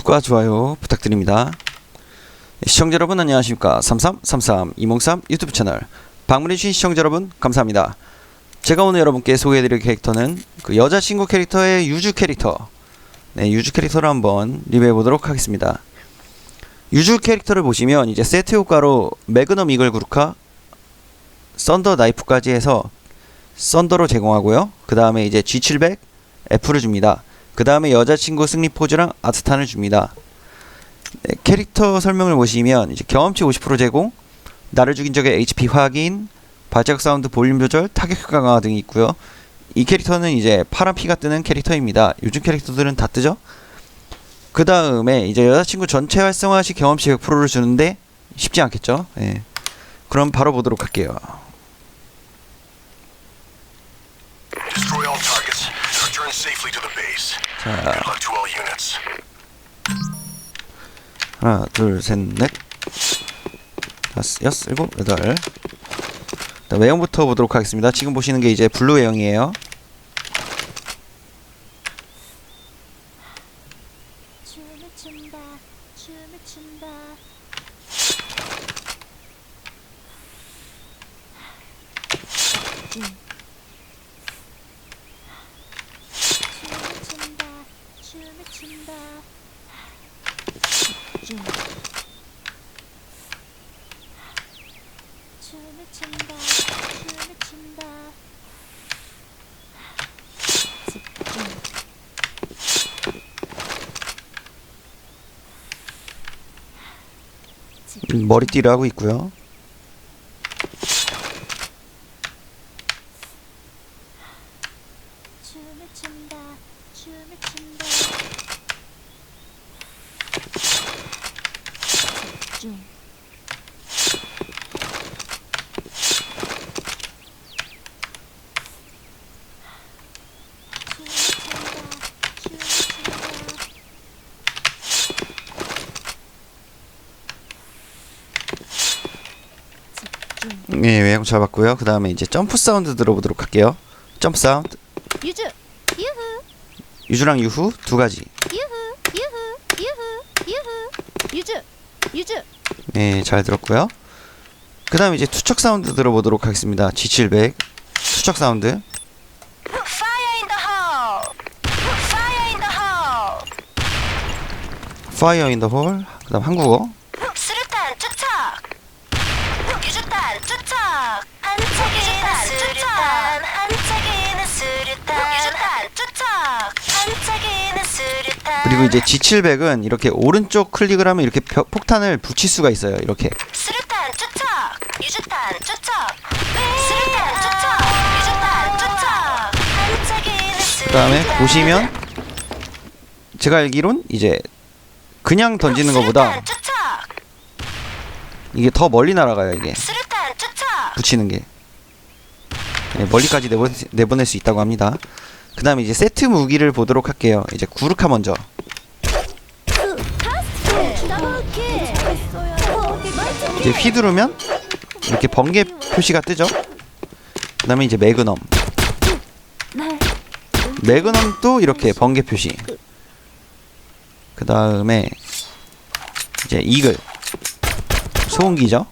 구독과 좋아요 부탁드립니다. 네, 시청자 여러분 안녕하십니까 3333 이몽삼 유튜브 채널 방문해주신 시청자 여러분 감사합니다. 제가 오늘 여러분께 소개해드릴 캐릭터는 그 여자친구 캐릭터의 유주 캐릭터 네, 유주 캐릭터를 한번 리뷰해 보도록 하겠습니다. 유주 캐릭터를 보시면 이제 세트 효과로 매그넘 이글 구르카 썬더 나이프까지 해서 썬더로 제공하고요. 그 다음에 이제 G700 F를 줍니다. 그 다음에 여자친구 승리 포즈랑 아트탄을 줍니다. 네, 캐릭터 설명을 보시면 이제 경험치 50% 제공, 나를 죽인 적의 HP 확인, 발자국 사운드 볼륨 조절, 타격 효과 강화 등이 있고요. 이 캐릭터는 이제 파란 피가 뜨는 캐릭터입니다. 요즘 캐릭터들은 다 뜨죠? 그 다음에 이제 여자친구 전체 활성화 시 경험치 100%를 주는데 쉽지 않겠죠? 예. 그럼 바로 보도록 할게요. 자. 하나, 둘, 셋, 넷, 다섯, 여섯, 일곱, 여덟. 자, 외형부터 보도록 하겠습니다. 지금 보시는 게 이제 블루 외형이에요. 춤을 춘다 춤을 춘다 춤을 춘다 춤을 춘다 집중 춤을 춘다 춤을 춘다 집중 음, 머리띠를 하고 있고요 춤을 춘다 춤을 춘다 집 중 예, 외형 잘 봤고요. 그 다음에 이제 점프 사운드 들어보도록 할게요. 점프 사운드. 유주 유후 유주랑 유후 두 가지. 유후 유후 유후 유후 유주 유주 네, 잘 들었고요. 그 다음에 이제 투척 사운드 들어보도록 하겠습니다. G700 투척 사운드. Fire in the hole! Fire in the hole! Fire in the hole. 그 다음 한국어. 그리고 이제 G700은 이렇게 오른쪽 클릭을 하면 이렇게 벼- 폭탄을 붙일 수가 있어요. 이렇게. 수류탄 투척! 유주탄 투척! 수류탄 투척! 유주탄 투척! 반짝이는 수류탄! 그 다음에 보시면 제가 알기론 이제 그냥 던지는 것보다 투척! 이게 더 멀리 날아가요. 이게 수류탄 투척! 붙이는 게 네, 멀리까지 내보낼, 수- 내보낼 수 있다고 합니다. 그 다음에 이제 세트 무기를 보도록 할게요. 이제 구르카 먼저. 이제 휘두르면 이렇게 번개 표시가 뜨죠. 그 다음에 이제 매그넘. 매그넘도 이렇게 번개 표시. 그 다음에 이제 이글. 소음기죠.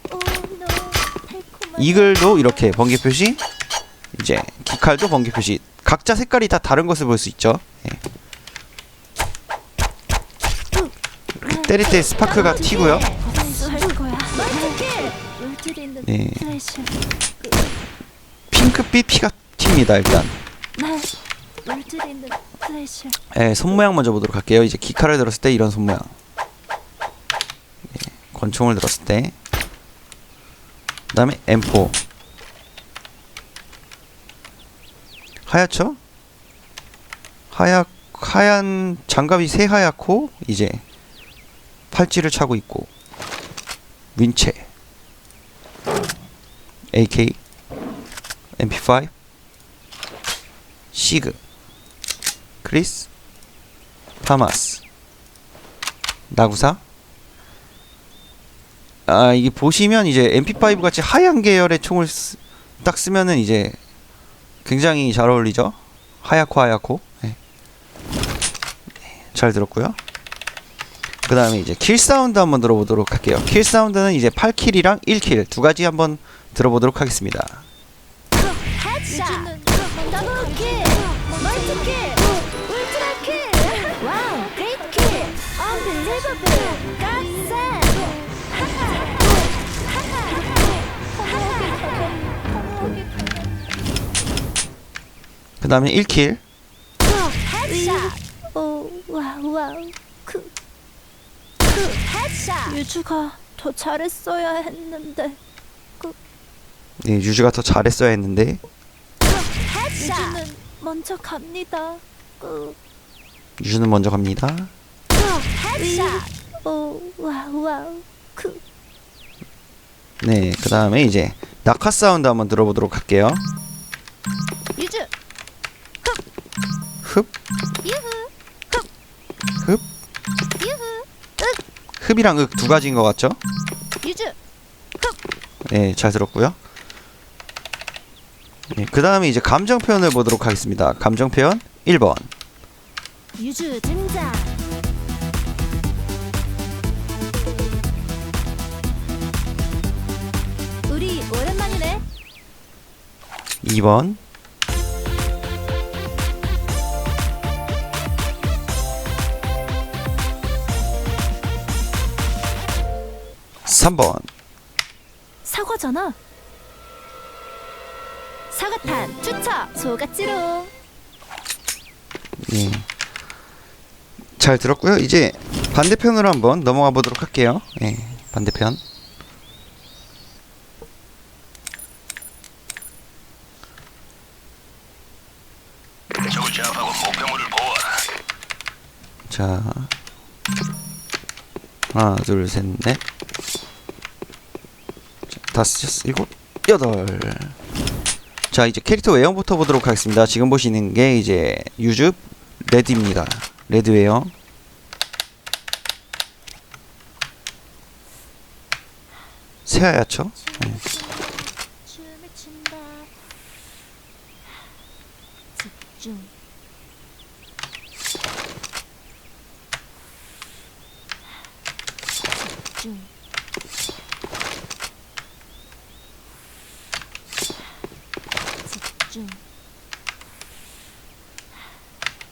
이글도 이렇게 번개 표시. 이제 기칼도 번개 표시. 각자 색깔이 다 다른 것을 볼 수 있죠. 예. 때릴 때 스파크가 튀고요. 네. 핑크빛 피가 튑니다 일단. 플래시 예, 손 모양 먼저 보도록 할게요. 이제 기카를 들었을 때 이런 손 모양. 예, 권총을 들었을 때. 그다음에 M4. 하얗죠? 하얗 하얀 장갑이 새하얗고 이제 팔찌를 차고 있고 윈체 AK MP5 시그 크리스 파마스 나구사. 아 이게 보시면 이제 MP5 같이 하얀 계열의 총을 쓰, 딱 쓰면은 이제 굉장히 잘 어울리죠? 하얗고 하얗고. 네. 네, 잘 들었고요. 그 다음에 이제 킬 사운드 한번 들어보도록 할게요. 킬 사운드는 이제 8킬이랑 1킬. 두 가지 한번 들어보도록 하겠습니다. 그 다음에 1킬. 유주가 더 잘했어야 했는데. 네, 유주가 더 잘했어야 했는데. 유주는 먼저 갑니다. 그 유주는 먼저 갑니다. 오 와우 와우. 그 네, 그 다음에 이제 낙하 사운드 한번 들어보도록 할게요. 유주. 흡, 유후. 흡, 유후. 흡이랑 윽 두 가지인 것 같죠? 유주. 네, 잘 들었고요. 네, 그 다음에 이제 감정 표현을 보도록 하겠습니다. 감정 표현 1번. 유주 등장 우리 오랜만이네 2번. 삼번 사과잖아 사과탄 투척 소갓지롱 예. 잘 들었고요. 이제 반대편으로 한번 넘어가 보도록 할게요. 예. 반대편. 적을 제압하고 목표물을 보호하라. 자. 하나, 둘, 셋, 넷. 자, 다섯, 여섯, 일곱, 여덟. 자, 이제 캐릭터 외형부터 보도록 하겠습니다. 지금 보시는 게 이제 유즈 레드입니다. 레드 외형. 새하얗죠? 네. 춤을 춘다 집중.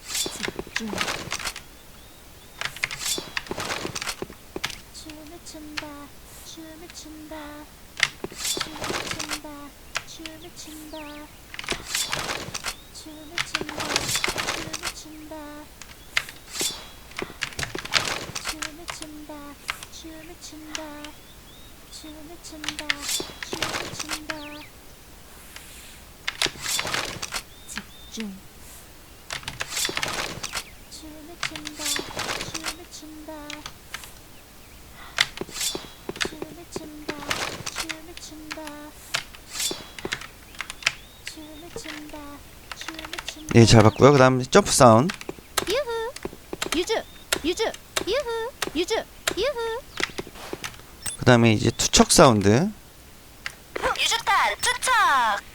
집중 집중 집중 춤을 춘다 춤을 춘다 춤을 춘다 춤을 춘다 춤을 춘다 춤을 춘다 춤을 춘다 춤을 춘다 춤을 춘다 춤을 춘다 집중 춤을 춘다 춤을 춘다 춤을 춘다 춤을 춘다 춤을 춘다 춤을 춘다 예, 잘 봤고요. 그 다음 점프 사운드. 유후. 유주 유주 유후. 유주 유후. 그 다음에 이제 투척 사운드. 유주탄 투척.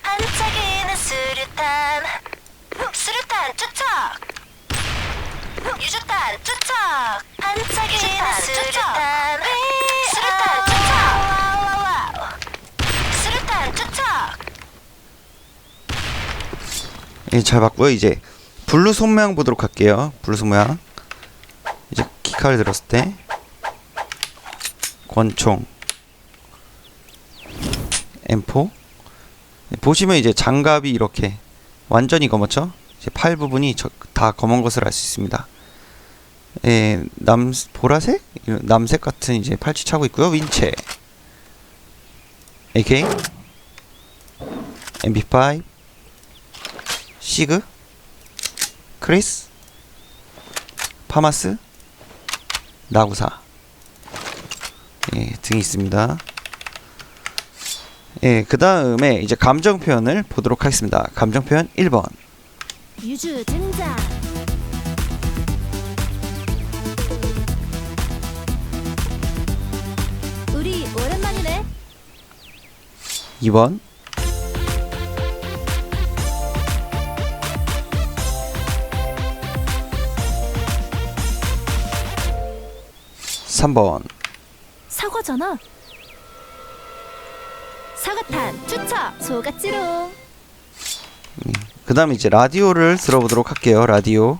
반짝이는 수류탄 수류탄 투척. 유주탄 투척. 반짝이는 수류탄. 수류탄 투척. 수류탄 투척. 예, 잘 봤고요. 이제 블루 손 모양 보도록 할게요. 블루 손 모양. 이제 기카를 들었을 때. 권총. M4 예, 보시면 이제 장갑이 이렇게 완전히 검었죠. 팔 부분이 저- 다 검은 것을 알 수 있습니다. 예, 남 보라색, 남색 같은 이제 팔찌 차고 있고요. 윈체, AK, MP5, 시그, 크리스, 파마스, 나구사 예, 등이 있습니다. 예, 그 다음에 이제 감정 표현을 보도록 하겠습니다. 감정 표현 1번. 유주 등장 우리 오랜만이네 2번. 3번 사과잖아. 사과탄 투척 소같지롱. 그 다음에 이제 라디오를 들어보도록 할게요 라디오.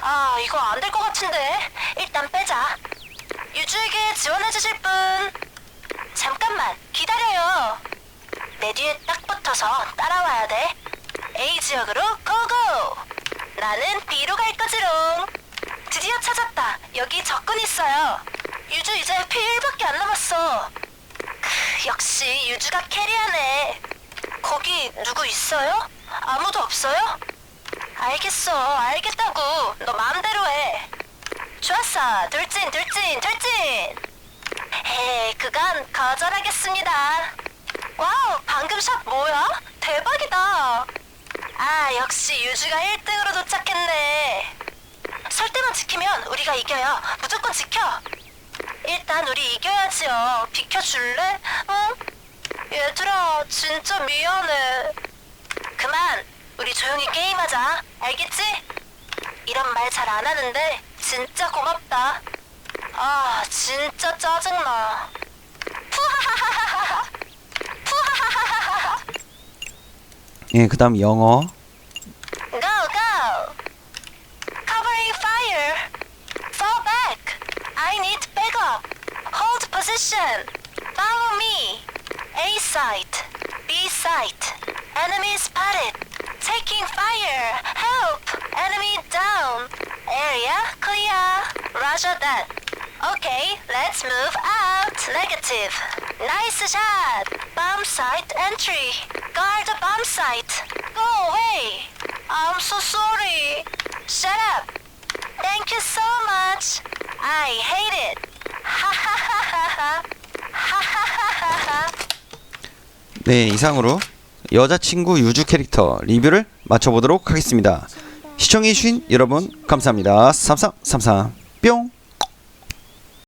아, 이거 안 될 것 같은데. 일단 빼자. 유주에게 지원해주실 분. 잠깐만, 기다려요. 내 뒤에 딱 붙어서 따라와야 돼. A 지역으로 고고! 나는 B로 갈 거지롱. 드디어 찾았다. 여기 적군 있어요. 유주 이제 피 1밖에 안 남았어. 크, 역시 유주가 캐리하네. 거기 누구 있어요? 아무도 없어요? 알겠어, 알겠다고. 너 마음대로 해. 좋았어, 돌진, 돌진, 돌진. 에이, 그건 거절하겠습니다. 와우, 방금 샷 뭐야? 대박이다. 아, 역시 유주가 1등으로 도착했네. 설대만 지키면 우리가 이겨요. 무조건 지켜. 일단 우리 이겨야지요. 비켜줄래? 응? 얘들아, 진짜 미안해. 그만. 우리 조용히 게임하자. 알겠지? 이런 말 잘 안 하는데 진짜 고맙다. 아, 진짜 짜증나. 푸하하하하하. 푸하하하하하. 예, 그 다음 영어 backup! Hold position! Follow me! A site! B site! Enemy spotted! Taking fire! Help! Enemy down! Area clear! Roger that! Okay, let's move out! Negative! Nice shot! Bomb site entry! Guard the bomb site! Go away! I'm so sorry! Shut up! Thank you so much! I hate it! 네 이상으로 여자친구 유주 캐릭터 리뷰를 마쳐보도록 하겠습니다. 시청해주신 여러분 감사합니다. 삼삼삼삼. 뿅